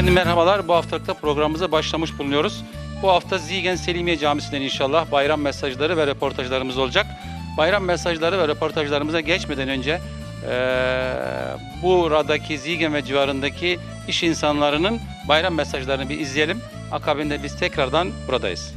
Efendim merhabalar. Bu haftalıkta programımıza başlamış bulunuyoruz. Bu hafta Zigen Selimiye Camisi'nden inşallah bayram mesajları ve röportajlarımız olacak. Bayram mesajları ve röportajlarımıza geçmeden önce eee buradaki Zigen ve civarındaki iş insanlarının bayram mesajlarını bir izleyelim. Akabinde biz tekrardan buradayız.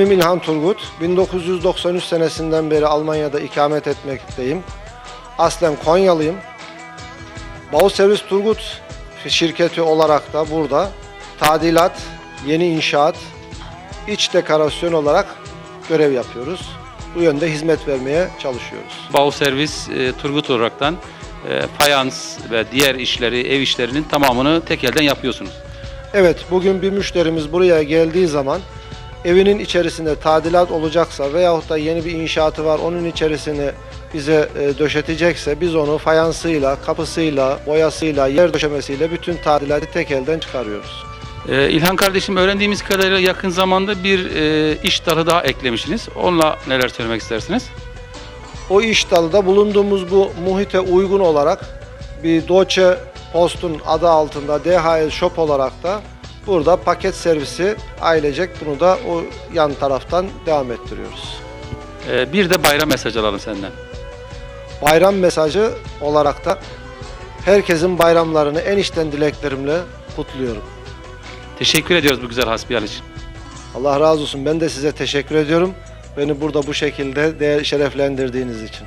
İsmim İlhan Turgut. 1993 senesinden beri Almanya'da ikamet etmekteyim. Aslen Konyalıyım. Bau Servis Turgut şirketi olarak da burada tadilat, yeni inşaat, iç dekorasyon olarak görev yapıyoruz. Bu yönde hizmet vermeye çalışıyoruz. Bau Servis e, Turgut olaraktan e, fayans ve diğer işleri, ev işlerinin tamamını tek elden yapıyorsunuz. Evet, bugün bir müşterimiz buraya geldiği zaman evinin içerisinde tadilat olacaksa veyahut da yeni bir inşaatı var onun içerisini bize e, döşetecekse biz onu fayansıyla, kapısıyla, boyasıyla, yer döşemesiyle bütün tadilatı tek elden çıkarıyoruz. Ee, İlhan kardeşim öğrendiğimiz kadarıyla yakın zamanda bir e, iş dalı daha eklemişsiniz. Onunla neler söylemek istersiniz? O iş dalıda bulunduğumuz bu muhite uygun olarak bir Deutsche Post'un adı altında DHL Shop olarak da burada paket servisi ailecek bunu da o yan taraftan devam ettiriyoruz. Ee, bir de bayram mesajı alalım senden. Bayram mesajı olarak da herkesin bayramlarını en içten dileklerimle kutluyorum. Teşekkür ediyoruz bu güzel hasbihal için. Allah razı olsun. Ben de size teşekkür ediyorum. Beni burada bu şekilde değer, şereflendirdiğiniz için.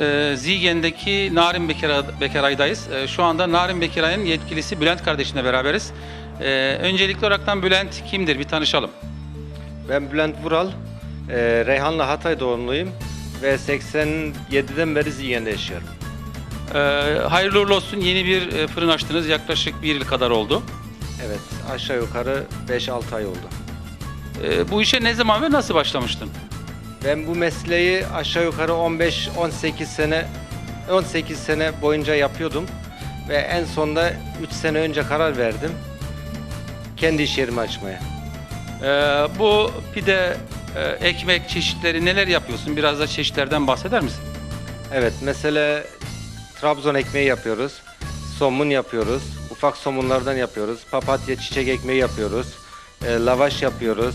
E, Zigen'deki Narin Bekar, Bekaray'dayız. E, şu anda Narin Bekaray'ın yetkilisi Bülent kardeşimle beraberiz. E, öncelikli olaraktan Bülent kimdir? Bir tanışalım. Ben Bülent Vural, eee, Reyhanlı Hatay doğumluyum ve 87'den beri Ziyen'de yaşıyorum. E, hayırlı uğurlu olsun. Yeni bir e, fırın açtınız. Yaklaşık bir yıl kadar oldu. Evet, aşağı yukarı 5-6 ay oldu. E, bu işe ne zaman ve nasıl başlamıştın? Ben bu mesleği aşağı yukarı 15-18 sene 18 sene boyunca yapıyordum. Ve en sonunda 3 sene önce karar verdim. Kendi iş yerimi açmaya. E, bu pide, e, ekmek çeşitleri neler yapıyorsun? Biraz da çeşitlerden bahseder misin? Evet, mesela Trabzon ekmeği yapıyoruz, somun yapıyoruz, ufak somunlardan yapıyoruz, papatya çiçek ekmeği yapıyoruz, e, lavaş yapıyoruz,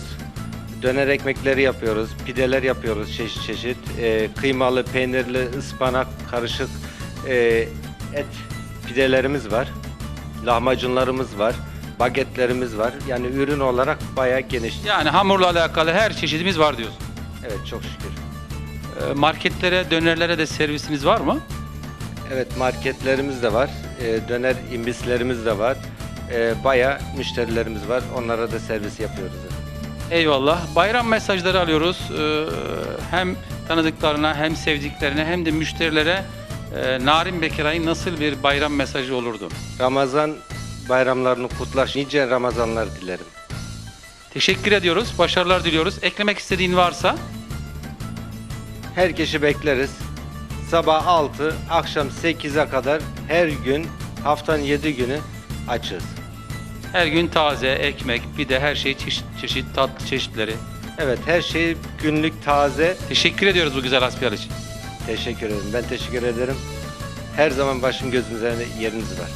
döner ekmekleri yapıyoruz, pideler yapıyoruz çeşit çeşit, e, kıymalı, peynirli, ıspanak, karışık e, et pidelerimiz var, lahmacunlarımız var, bagetlerimiz var. Yani ürün olarak bayağı geniş. Yani hamurla alakalı her çeşidimiz var diyorsun. Evet, çok şükür. E, marketlere, dönerlere de servisiniz var mı? Evet marketlerimiz de var. Ee, döner imbislerimiz de var. Ee, Baya müşterilerimiz var. Onlara da servis yapıyoruz. Eyvallah. Bayram mesajları alıyoruz. Ee, hem tanıdıklarına hem sevdiklerine hem de müşterilere e, Narin Bekiray'ın nasıl bir bayram mesajı olurdu? Ramazan bayramlarını kutlar. Nice Ramazanlar dilerim. Teşekkür ediyoruz. Başarılar diliyoruz. Eklemek istediğin varsa Herkesi bekleriz. Sabah 6, akşam 8'e kadar her gün haftanın 7 günü açız. Her gün taze ekmek, pide, her şey çeşit çeşit tatlı çeşitleri. Evet her şey günlük taze. Teşekkür ediyoruz bu güzel hasbihal için. Teşekkür ederim. Ben teşekkür ederim. Her zaman başım gözüm üzerinde yeriniz var.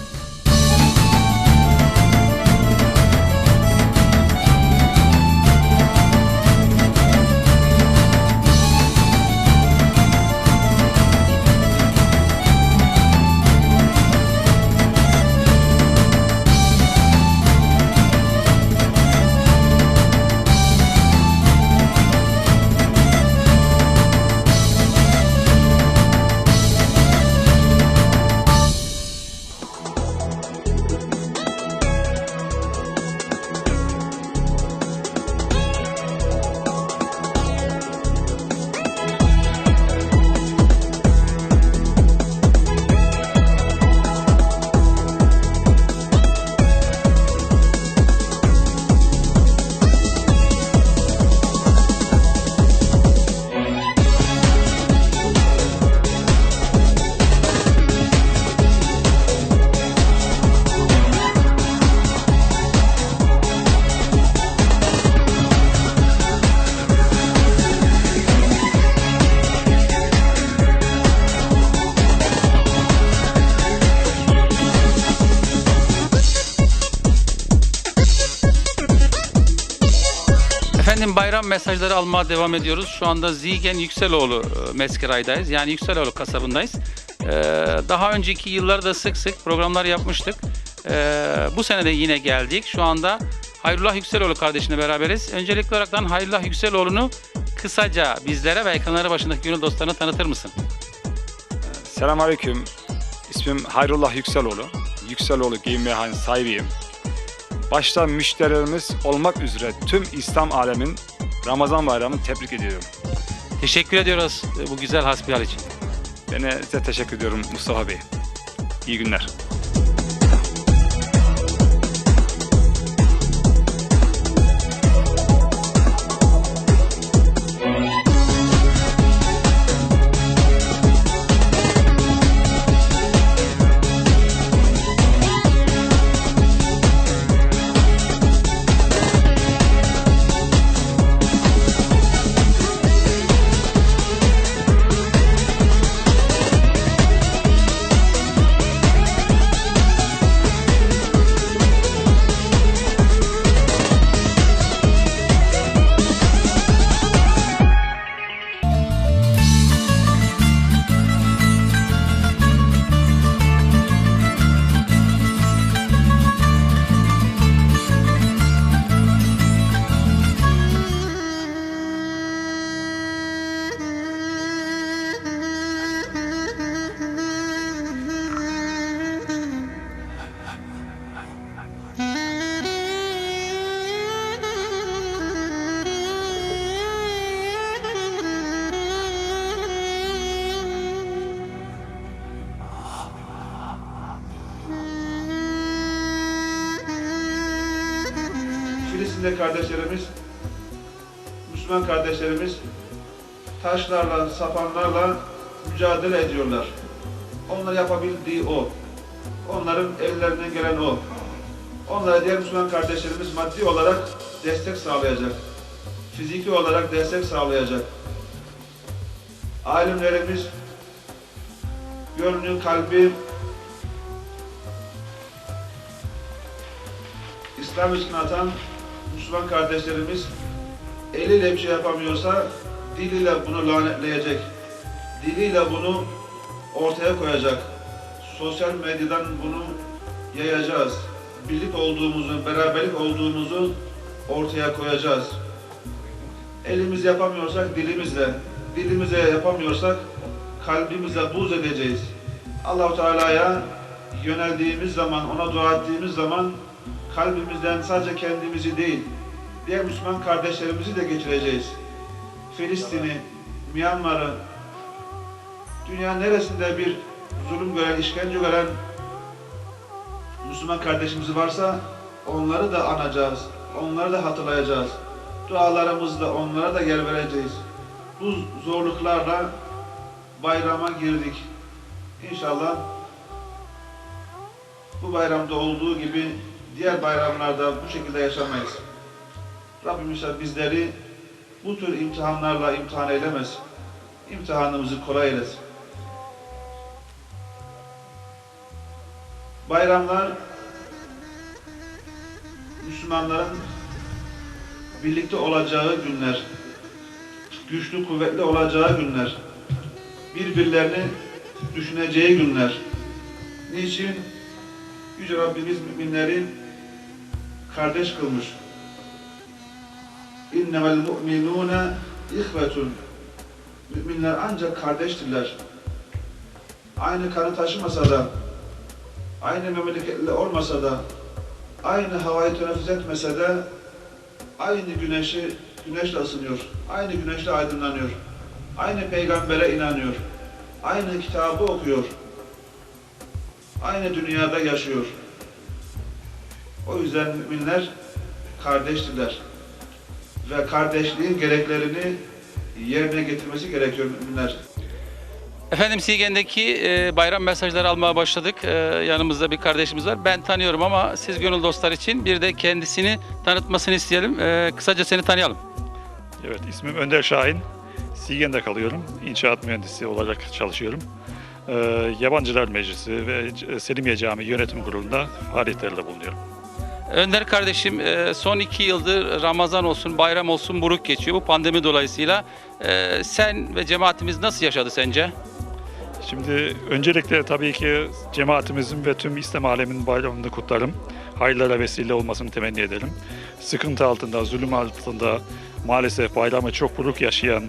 Mesajları almaya devam ediyoruz. Şu anda Zigen Yükseloğlu e, Meskeray'dayız. Yani Yükseloğlu kasabındayız. Ee, Daha önceki yıllarda sık sık programlar yapmıştık. Ee, Bu sene de yine geldik. Şu anda Hayrullah Yükseloğlu kardeşimle beraberiz. Öncelikli olaraktan Hayrullah Yükseloğlu'nu kısaca bizlere ve ekranları başındaki gönül dostlarına tanıtır mısın? Selamünaleyküm. İsmim Hayrullah Yükseloğlu. Yükseloğlu giyim meyhanesi sahibiyim. Başta müşterilerimiz olmak üzere tüm İslam alemin Ramazan bayramını tebrik ediyorum. Teşekkür ediyoruz e, bu güzel hasbihal için. Ben size teşekkür ediyorum Mustafa Bey. İyi günler. Filistinli kardeşlerimiz, Müslüman kardeşlerimiz taşlarla, sapanlarla mücadele ediyorlar. Onlar yapabildiği o. Onların ellerinden gelen o. Onlara diğer Müslüman kardeşlerimiz maddi olarak destek sağlayacak. Fiziki olarak destek sağlayacak. Alimlerimiz gönlü, kalbi İslam için atan Müslüman kardeşlerimiz eliyle bir şey yapamıyorsa diliyle bunu lanetleyecek. Diliyle bunu ortaya koyacak. Sosyal medyadan bunu yayacağız. Birlik olduğumuzu, beraberlik olduğumuzu ortaya koyacağız. Elimiz yapamıyorsak dilimizle, dilimize yapamıyorsak kalbimize buz edeceğiz. Allahu Teala'ya yöneldiğimiz zaman, ona dua ettiğimiz zaman kalbimizden sadece kendimizi değil, diğer Müslüman kardeşlerimizi de geçireceğiz. Filistin'i, Myanmar'ı, dünya neresinde bir zulüm gören, işkence gören Müslüman kardeşimiz varsa onları da anacağız, onları da hatırlayacağız. Dualarımızla onlara da yer vereceğiz. Bu zorluklarla bayrama girdik. İnşallah bu bayramda olduğu gibi diğer bayramlarda bu şekilde yaşamayız. Rabbim inşallah bizleri bu tür imtihanlarla imtihan eylemez. İmtihanımızı kolay eylesin. Bayramlar Müslümanların birlikte olacağı günler, güçlü kuvvetli olacağı günler, birbirlerini düşüneceği günler. Niçin? Yüce Rabbimiz müminleri kardeş kılmış. İnnemel mu'minûne ihvetun. Müminler ancak kardeştirler. Aynı kanı taşımasa da, aynı memleketli olmasa da, aynı havayı teneffüs etmese de, aynı güneşi güneşle ısınıyor, aynı güneşle aydınlanıyor, aynı peygambere inanıyor, aynı kitabı okuyor, aynı dünyada yaşıyor. O yüzden müminler kardeştirler. Ve kardeşliğin gereklerini yerine getirmesi gerekiyor müminler. Efendim Sigen'deki e, bayram mesajları almaya başladık. E, yanımızda bir kardeşimiz var. Ben tanıyorum ama siz gönül dostlar için bir de kendisini tanıtmasını isteyelim. E, kısaca seni tanıyalım. Evet, ismim Önder Şahin. Sigen'de kalıyorum. İnşaat mühendisi olarak çalışıyorum. Ee, Yabancılar Meclisi ve Selimiye Camii Yönetim Kurulu'nda faaliyetlerde bulunuyorum. Önder kardeşim e, son iki yıldır Ramazan olsun, bayram olsun buruk geçiyor. Bu pandemi dolayısıyla e, sen ve cemaatimiz nasıl yaşadı sence? Şimdi öncelikle tabii ki cemaatimizin ve tüm İslam aleminin bayramını kutlarım. Hayırlara vesile olmasını temenni ederim. Sıkıntı altında, zulüm altında maalesef bayramı çok buruk yaşayan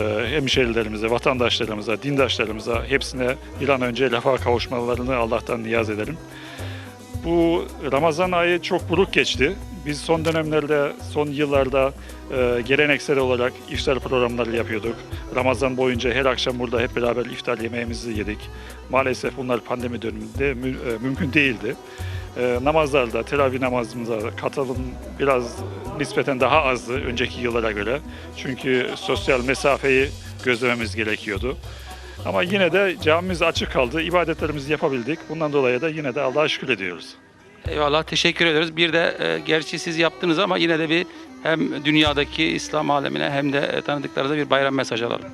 e, hemşehrilerimize, vatandaşlarımıza, dindaşlarımıza hepsine bir an önce lafa kavuşmalarını Allah'tan niyaz ederim. Bu Ramazan ayı çok buruk geçti. Biz son dönemlerde, son yıllarda e, geleneksel olarak iftar programları yapıyorduk. Ramazan boyunca her akşam burada hep beraber iftar yemeğimizi yedik. Maalesef bunlar pandemi döneminde mü- e, mümkün değildi. E, namazlarda, teravih namazımıza katılım biraz nispeten daha azdı önceki yıllara göre. Çünkü sosyal mesafeyi gözlememiz gerekiyordu. Ama yine de camimiz açık kaldı, ibadetlerimizi yapabildik. Bundan dolayı da yine de Allah'a şükür ediyoruz. Eyvallah teşekkür ediyoruz. Bir de e, gerçi siz yaptınız ama yine de bir hem dünyadaki İslam alemine hem de e, tanıdıklarınıza bir bayram mesajı alalım.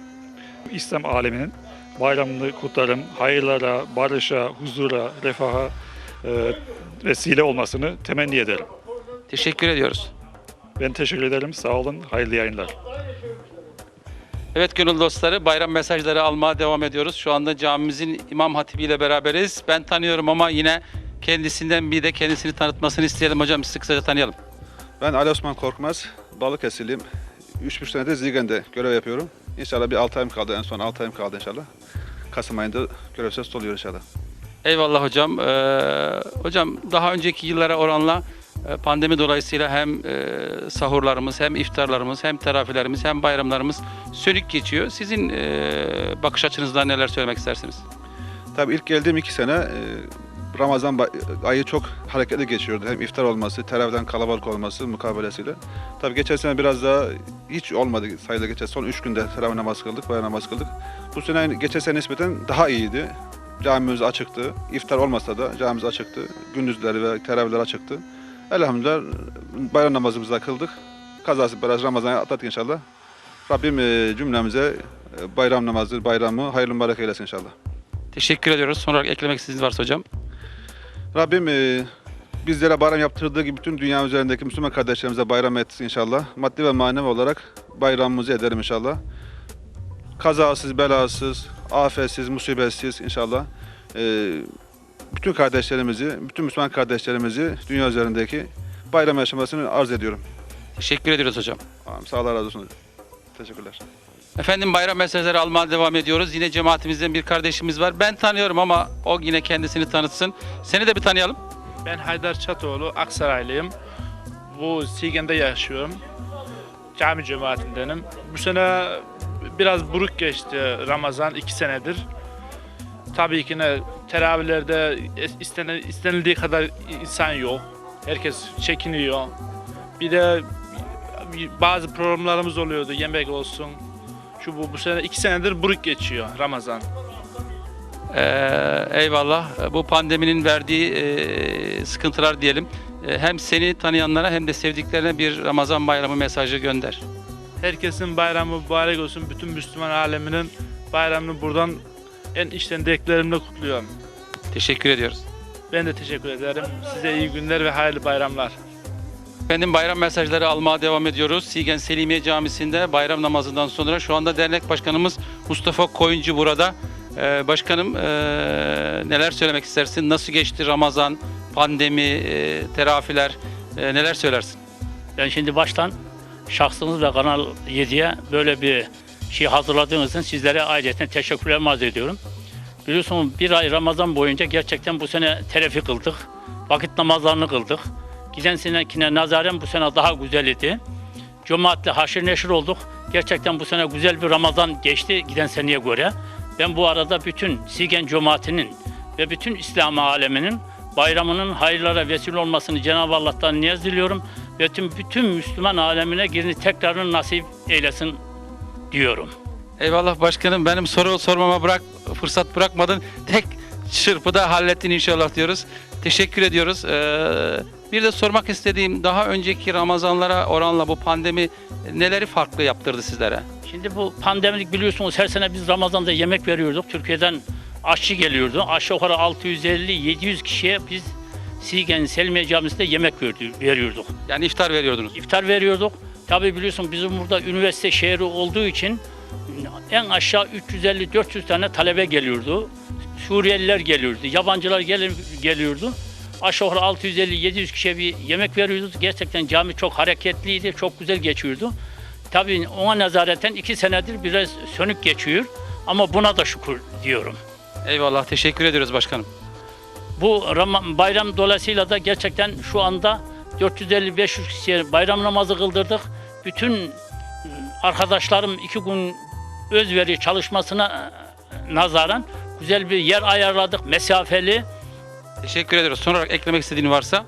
İslam aleminin bayramını kutlarım. Hayırlara, barışa, huzura, refaha e, vesile olmasını temenni ederim. Teşekkür ediyoruz. Ben teşekkür ederim. Sağ olun. Hayırlı yayınlar. Evet gönül dostları bayram mesajları almaya devam ediyoruz. Şu anda camimizin imam hatibiyle beraberiz. Ben tanıyorum ama yine kendisinden bir de kendisini tanıtmasını isteyelim hocam. Sizi kısaca tanıyalım. Ben Ali Osman Korkmaz, Balıkesirliyim. 3,5 senedir Zigen'de görev yapıyorum. İnşallah bir 6 ayım kaldı, en son 6 ayım kaldı inşallah. Kasım ayında görev sırası oluyor inşallah. Eyvallah hocam. Ee, hocam daha önceki yıllara oranla pandemi dolayısıyla hem e, sahurlarımız hem iftarlarımız hem terafilerimiz hem bayramlarımız sönük geçiyor. Sizin e, bakış açınızdan neler söylemek istersiniz? Tabii ilk geldiğim iki sene e, Ramazan ayı çok hareketli geçiyordu. Hem iftar olması, teravihden kalabalık olması mukabelesiyle. Tabii geçen sene biraz daha hiç olmadı sayıda geçen. Son üç günde teravih namazı kıldık, bayram namazı kıldık. Bu sene geçen sene nispeten daha iyiydi. Camimiz açıktı. İftar olmasa da camimiz açıktı. Gündüzleri ve teravihler açıktı. Elhamdülillah bayram namazımızı da kıldık. Kazası biraz Ramazan'ı atlattık inşallah. Rabbim e, cümlemize e, bayram namazı, bayramı hayırlı mübarek eylesin inşallah. Teşekkür ediyoruz. Son olarak eklemek istediğiniz varsa hocam. Rabbim e, bizlere bayram yaptırdığı gibi bütün dünya üzerindeki Müslüman kardeşlerimize bayram etsin inşallah. Maddi ve manevi olarak bayramımızı edelim inşallah. Kazasız, belasız, afetsiz, musibetsiz inşallah. E, bütün kardeşlerimizi, bütün Müslüman kardeşlerimizi dünya üzerindeki bayram yaşamasını arz ediyorum. Teşekkür ediyoruz hocam. Sağ olun, razı olsun. Teşekkürler. Efendim bayram mesajları almaya devam ediyoruz. Yine cemaatimizden bir kardeşimiz var. Ben tanıyorum ama o yine kendisini tanıtsın. Seni de bir tanıyalım. Ben Haydar Çatoğlu, Aksaraylıyım. Bu Sigen'de yaşıyorum. Cami cemaatindenim. Bu sene biraz buruk geçti Ramazan, iki senedir. Tabii ki ne teravihlerde istenen, istenildiği kadar insan yok. Herkes çekiniyor. Bir de bazı programlarımız oluyordu, yemek olsun. Şu bu, bu sene iki senedir buruk geçiyor Ramazan. Ee, eyvallah. Bu pandeminin verdiği e, sıkıntılar diyelim. E, hem seni tanıyanlara hem de sevdiklerine bir Ramazan bayramı mesajı gönder. Herkesin bayramı mübarek olsun. Bütün Müslüman aleminin bayramını buradan en içten dileklerimle kutluyorum. Teşekkür ediyoruz. Ben de teşekkür ederim. Size iyi günler ve hayırlı bayramlar. Efendim bayram mesajları almaya devam ediyoruz. Sigen Selimiye Camisi'nde bayram namazından sonra şu anda dernek başkanımız Mustafa Koyuncu burada. Ee, başkanım ee, neler söylemek istersin? Nasıl geçti Ramazan, pandemi, ee, terafiler ee, neler söylersin? Ben şimdi baştan şahsınız ve Kanal 7'ye böyle bir şey hazırladığınız için sizlere ayrıca teşekkürlerimi arz ediyorum. Biliyorsunuz bir ay Ramazan boyunca gerçekten bu sene terafi kıldık. Vakit namazlarını kıldık. Giden senekine nazaren bu sene daha güzel idi. Cemaatle haşır neşir olduk. Gerçekten bu sene güzel bir Ramazan geçti giden seneye göre. Ben bu arada bütün Sigen cemaatinin ve bütün İslam aleminin bayramının hayırlara vesile olmasını Cenab-ı Allah'tan niyaz diliyorum. Ve tüm bütün Müslüman alemine girini tekrarını nasip eylesin diyorum. Eyvallah başkanım benim soru sormama bırak fırsat bırakmadın. Tek çırpıda hallettin inşallah diyoruz. Teşekkür ediyoruz. Ee, bir de sormak istediğim daha önceki Ramazanlara oranla bu pandemi neleri farklı yaptırdı sizlere? Şimdi bu pandemik biliyorsunuz her sene biz Ramazan'da yemek veriyorduk. Türkiye'den aşçı geliyordu. Aşağı yukarı 650-700 kişiye biz Sigen Selmiye Camisi'nde yemek veriyorduk. Yani iftar veriyordunuz. İftar veriyorduk. Tabii biliyorsun bizim burada üniversite şehri olduğu için en aşağı 350-400 tane talebe geliyordu. Suriyeliler geliyordu, yabancılar gel- geliyordu. Aşağı yukarı 650-700 kişiye bir yemek veriyorduk. Gerçekten cami çok hareketliydi, çok güzel geçiyordu. Tabii ona nazareten iki senedir biraz sönük geçiyor. Ama buna da şükür diyorum. Eyvallah teşekkür ediyoruz başkanım. Bu Ram- bayram dolayısıyla da gerçekten şu anda 450-500 kişiye bayram namazı kıldırdık. Bütün arkadaşlarım iki gün özveri çalışmasına nazaran güzel bir yer ayarladık, mesafeli. Teşekkür ediyoruz. Son olarak eklemek istediğin varsa?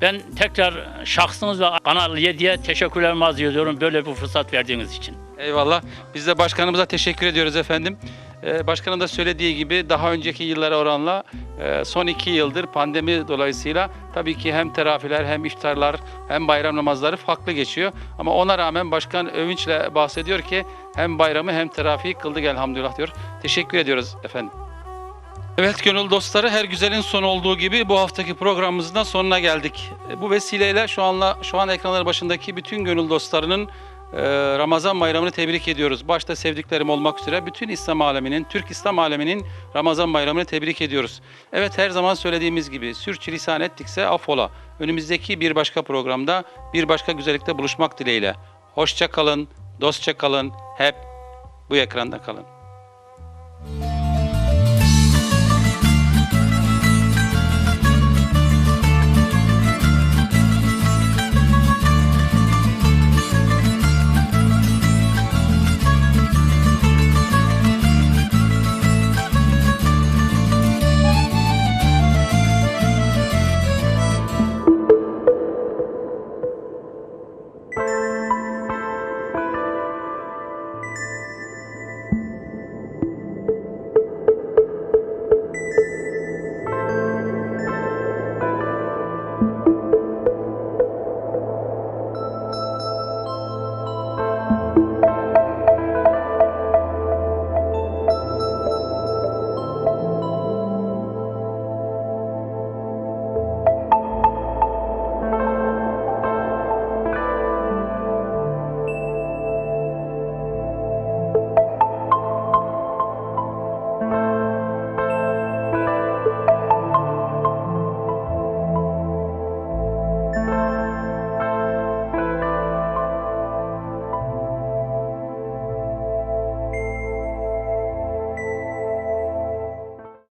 Ben tekrar şahsınız ve Kanal 7'ye teşekkürlerimi arz ediyorum böyle bir fırsat verdiğiniz için. Eyvallah. Biz de başkanımıza teşekkür ediyoruz efendim. Ee, başkanın da söylediği gibi daha önceki yıllara oranla e, son iki yıldır pandemi dolayısıyla tabii ki hem terafiler hem iftarlar hem bayram namazları farklı geçiyor. Ama ona rağmen başkan övünçle bahsediyor ki hem bayramı hem terafiyi kıldık elhamdülillah diyor. Teşekkür ediyoruz efendim. Evet gönül dostları her güzelin sonu olduğu gibi bu haftaki programımızın da sonuna geldik. E, Bu vesileyle şu anla şu an ekranlar başındaki bütün gönül dostlarının Ramazan bayramını tebrik ediyoruz. Başta sevdiklerim olmak üzere bütün İslam aleminin, Türk İslam aleminin Ramazan bayramını tebrik ediyoruz. Evet her zaman söylediğimiz gibi sürçülisan ettikse affola. Önümüzdeki bir başka programda bir başka güzellikte buluşmak dileğiyle. Hoşça kalın, dostça kalın, hep bu ekranda kalın.